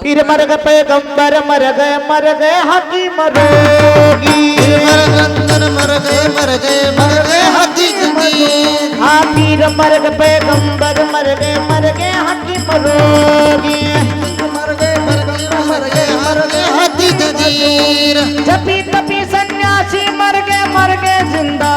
फिर मर गए पैगंबर मर गए मर गए हकीम रोगी मर गंदर मर गए मर गए जपी तपी सन्यासी मर गए मर गए जिंदा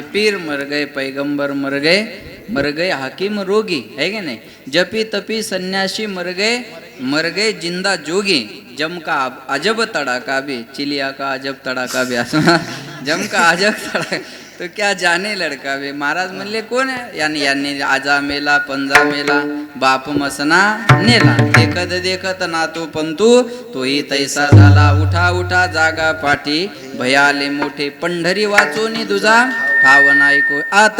हमारे पीर मर गए पैगंबर मर गए मर गए हाकिम रोगी है कि नहीं जपी तपी सन्यासी मर गए मर गए जिंदा जोगी जम का अजब तड़ाका भी चिलिया का अजब तड़ाका भी असं जम का अजब तड़ाका तो क्या जाने लडका भी महाराज म्हणले कोण आहे यांनी यांनी आजा मेला पंजा मेला बाप मसना नेला देखत देखत ना तो पंतू तोही तैसा झाला उठा उठा जागा पाठी भयाले मोठे पंढरी वाचोनी तुझा था कोई को आता